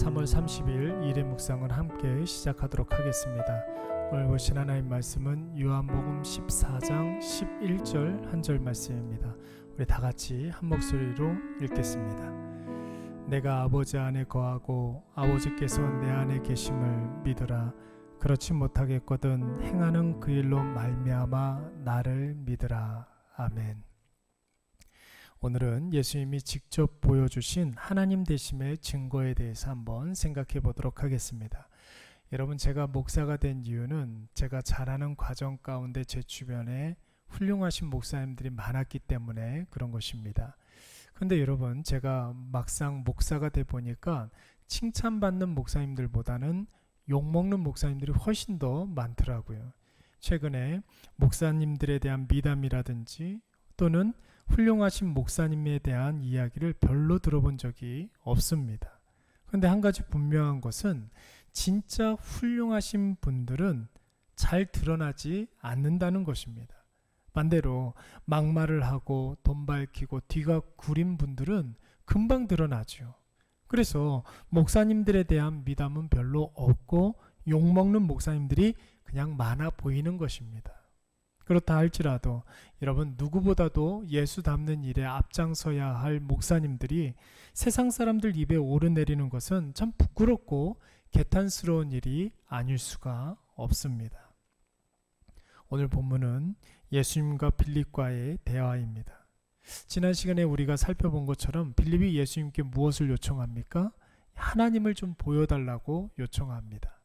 3월 30일 일의 묵상을 함께 시작하도록 하겠습니다. 오늘 보신 하나님 말씀은 요한복음 14장 11절 한 절 말씀입니다. 우리 다 같이 한 목소리로 읽겠습니다. 내가 아버지 안에 거하고 아버지께서 내 안에 계심을 믿으라. 그렇지 못하겠거든 행하는 그 일로 말미암아 나를 믿으라. 아멘. 오늘은 예수님이 직접 보여주신 하나님 되심의 증거에 대해서 한번 생각해 보도록 하겠습니다. 여러분, 제가 목사가 된 이유는 제가 자라는 과정 가운데 제 주변에 훌륭하신 목사님들이 많았기 때문에 그런 것입니다. 근데 여러분, 제가 막상 목사가 돼 보니까 칭찬받는 목사님들보다는 욕먹는 목사님들이 훨씬 더 많더라고요. 최근에 목사님들에 대한 미담이라든지 또는 훌륭하신 목사님에 대한 이야기를 별로 들어본 적이 없습니다. 그런데 한 가지 분명한 것은 진짜 훌륭하신 분들은 잘 드러나지 않는다는 것입니다. 반대로 막말을 하고 돈 밝히고 뒤가 구린 분들은 금방 드러나죠. 그래서 목사님들에 대한 미담은 별로 없고 욕먹는 목사님들이 그냥 많아 보이는 것입니다. 그렇다 할지라도 여러분 누구보다도 예수 담는 일에 앞장서야 할 목사님들이 세상 사람들 입에 오르내리는 것은 참 부끄럽고 개탄스러운 일이 아닐 수가 없습니다. 오늘 본문은 예수님과 빌립과의 대화입니다. 지난 시간에 우리가 살펴본 것처럼 빌립이 예수님께 무엇을 요청합니까? 하나님을 좀 보여달라고 요청합니다.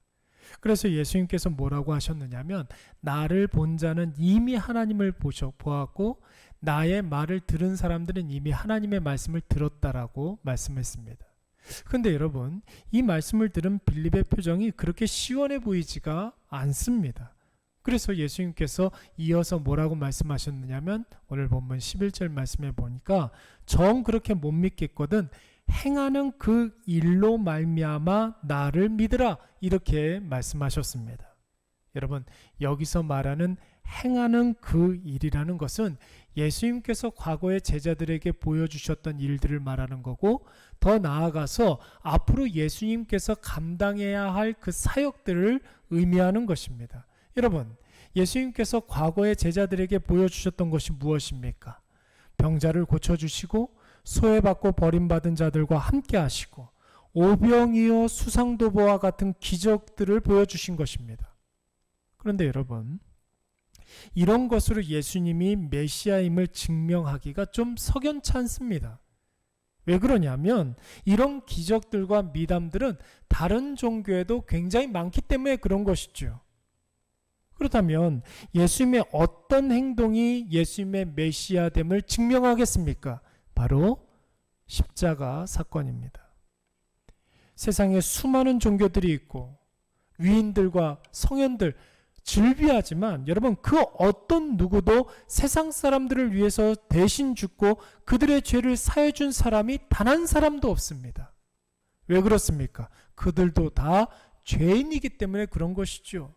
그래서 예수님께서 뭐라고 하셨느냐면 나를 본 자는 이미 하나님을 보았고 나의 말을 들은 사람들은 이미 하나님의 말씀을 들었다라고 말씀했습니다. 근데 여러분 이 말씀을 들은 빌립의 표정이 그렇게 시원해 보이지가 않습니다. 그래서 예수님께서 이어서 뭐라고 말씀하셨느냐면 오늘 본문 11절 말씀에 보니까 정 그렇게 못 믿겠거든 행하는 그 일로 말미암아 나를 믿으라 이렇게 말씀하셨습니다. 여러분 여기서 말하는 행하는 그 일이라는 것은 예수님께서 과거의 제자들에게 보여주셨던 일들을 말하는 거고 더 나아가서 앞으로 예수님께서 감당해야 할 그 사역들을 의미하는 것입니다. 여러분 예수님께서 과거의 제자들에게 보여주셨던 것이 무엇입니까? 병자를 고쳐주시고 소외받고 버림받은 자들과 함께 하시고 오병이어 수상도보와 같은 기적들을 보여주신 것입니다. 그런데 여러분, 이런 것으로 예수님이 메시아임을 증명하기가 좀 석연치 않습니다. 왜 그러냐면 이런 기적들과 미담들은 다른 종교에도 굉장히 많기 때문에 그런 것이죠. 그렇다면 예수님의 어떤 행동이 예수님의 메시아됨을 증명하겠습니까? 바로 십자가 사건입니다. 세상에 수많은 종교들이 있고 위인들과 성현들 즐비하지만 여러분 그 어떤 누구도 세상 사람들을 위해서 대신 죽고 그들의 죄를 사해 준 사람이 단 한 사람도 없습니다. 왜 그렇습니까? 그들도 다 죄인이기 때문에 그런 것이죠.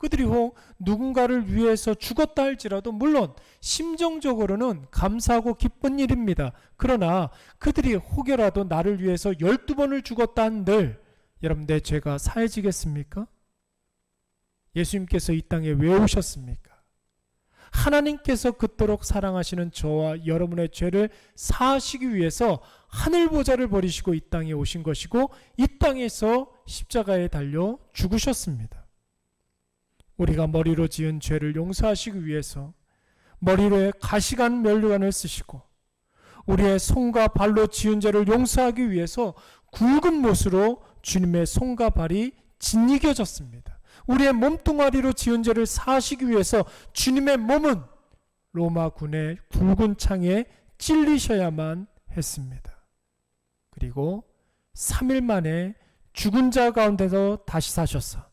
그들이 혹 누군가를 위해서 죽었다 할지라도 물론 심정적으로는 감사하고 기쁜 일입니다. 그러나 그들이 혹여라도 나를 위해서 열두 번을 죽었다 한들 여러분 내 죄가 사해지겠습니까? 예수님께서 이 땅에 왜 오셨습니까? 하나님께서 그토록 사랑하시는 저와 여러분의 죄를 사하시기 위해서 하늘 보좌를 버리시고 이 땅에 오신 것이고 이 땅에서 십자가에 달려 죽으셨습니다. 우리가 머리로 지은 죄를 용서하시기 위해서 머리로에 가시관 면류관을 쓰시고 우리의 손과 발로 지은 죄를 용서하기 위해서 굵은 못으로 주님의 손과 발이 짓이겨졌습니다. 우리의 몸뚱아리로 지은 죄를 사하시기 위해서 주님의 몸은 로마 군의 굵은 창에 찔리셔야만 했습니다. 그리고 3일 만에 죽은 자 가운데서 다시 사셨어.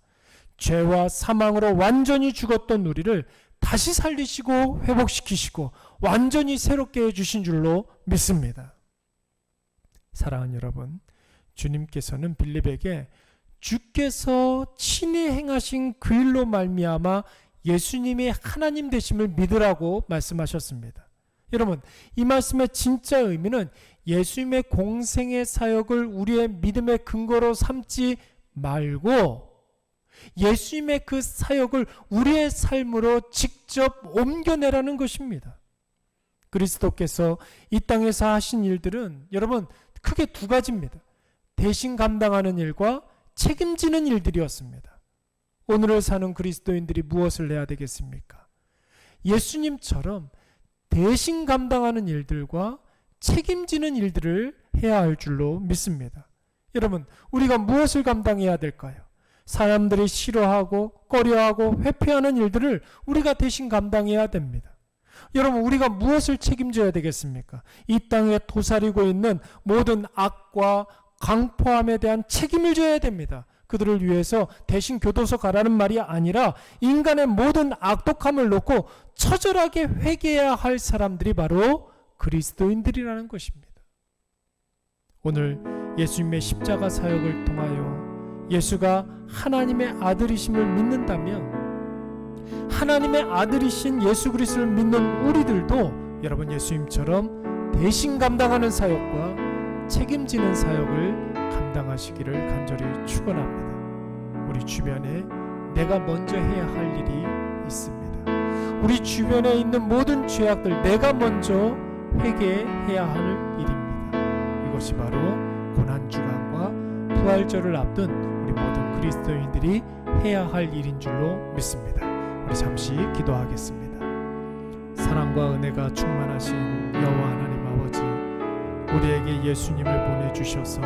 죄와 사망으로 완전히 죽었던 우리를 다시 살리시고 회복시키시고 완전히 새롭게 해주신 줄로 믿습니다. 사랑하는 여러분, 주님께서는 빌립에게 주께서 친히 행하신 그 일로 말미암아 예수님이 하나님 되심을 믿으라고 말씀하셨습니다. 여러분, 이 말씀의 진짜 의미는 예수님의 공생의 사역을 우리의 믿음의 근거로 삼지 말고 예수님의 그 사역을 우리의 삶으로 직접 옮겨내라는 것입니다. 그리스도께서 이 땅에서 하신 일들은 여러분 크게 두 가지입니다. 대신 감당하는 일과 책임지는 일들이었습니다. 오늘을 사는 그리스도인들이 무엇을 해야 되겠습니까? 예수님처럼 대신 감당하는 일들과 책임지는 일들을 해야 할 줄로 믿습니다. 여러분, 우리가 무엇을 감당해야 될까요? 사람들이 싫어하고 꺼려하고 회피하는 일들을 우리가 대신 감당해야 됩니다. 여러분, 우리가 무엇을 책임져야 되겠습니까? 이 땅에 도사리고 있는 모든 악과 강포함에 대한 책임을 져야 됩니다. 그들을 위해서 대신 교도소 가라는 말이 아니라 인간의 모든 악독함을 놓고 처절하게 회개해야 할 사람들이 바로 그리스도인들이라는 것입니다. 오늘 예수님의 십자가 사역을 통하여 예수가 하나님의 아들이심을 믿는다면 하나님의 아들이신 예수 그리스도를 믿는 우리들도 여러분 예수님처럼 대신 감당하는 사역과 책임지는 사역을 감당하시기를 간절히 축원합니다. 우리 주변에 내가 먼저 해야 할 일이 있습니다. 우리 주변에 있는 모든 죄악들 내가 먼저 회개해야 할 일입니다. 이것이 바로 고난 주간과 부활절을 앞둔 모든 그리스도인들이 해야 할 일인 줄로 믿습니다. 우리 잠시 기도하겠습니다. 사랑과 은혜가 충만하신 여호와 하나님 아버지, 우리에게 예수님을 보내 주셔서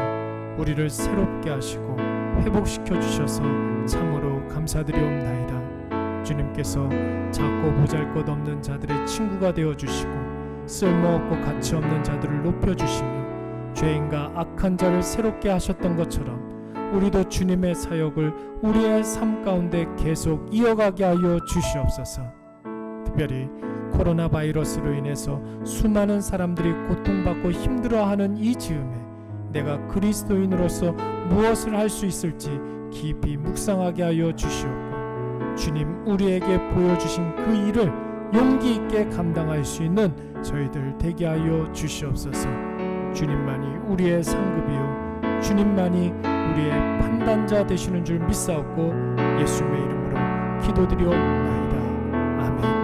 우리를 새롭게 하시고 회복시켜 주셔서 참으로 감사드리옵나이다. 주님께서 작고 보잘것없는 자들의 친구가 되어 주시고 쓸모없고 가치 없는 자들을 높여 주시며 죄인과 악한 자를 새롭게 하셨던 것처럼 우리도 주님의 사역을 우리의 삶 가운데 계속 이어가게 하여 주시옵소서. 특별히 코로나 바이러스로 인해서 수많은 사람들이 고통받고 힘들어하는 이 즈음에 내가 그리스도인으로서 무엇을 할 수 있을지 깊이 묵상하게 하여 주시옵고 주님 우리에게 보여주신 그 일을 용기 있게 감당할 수 있는 저희들 되게 하여 주시옵소서. 주님만이 우리의 상급이요 주님만이 우리의 판단자 되시는 줄 믿사옵고 예수님의 이름으로 기도드리옵나이다. 아멘.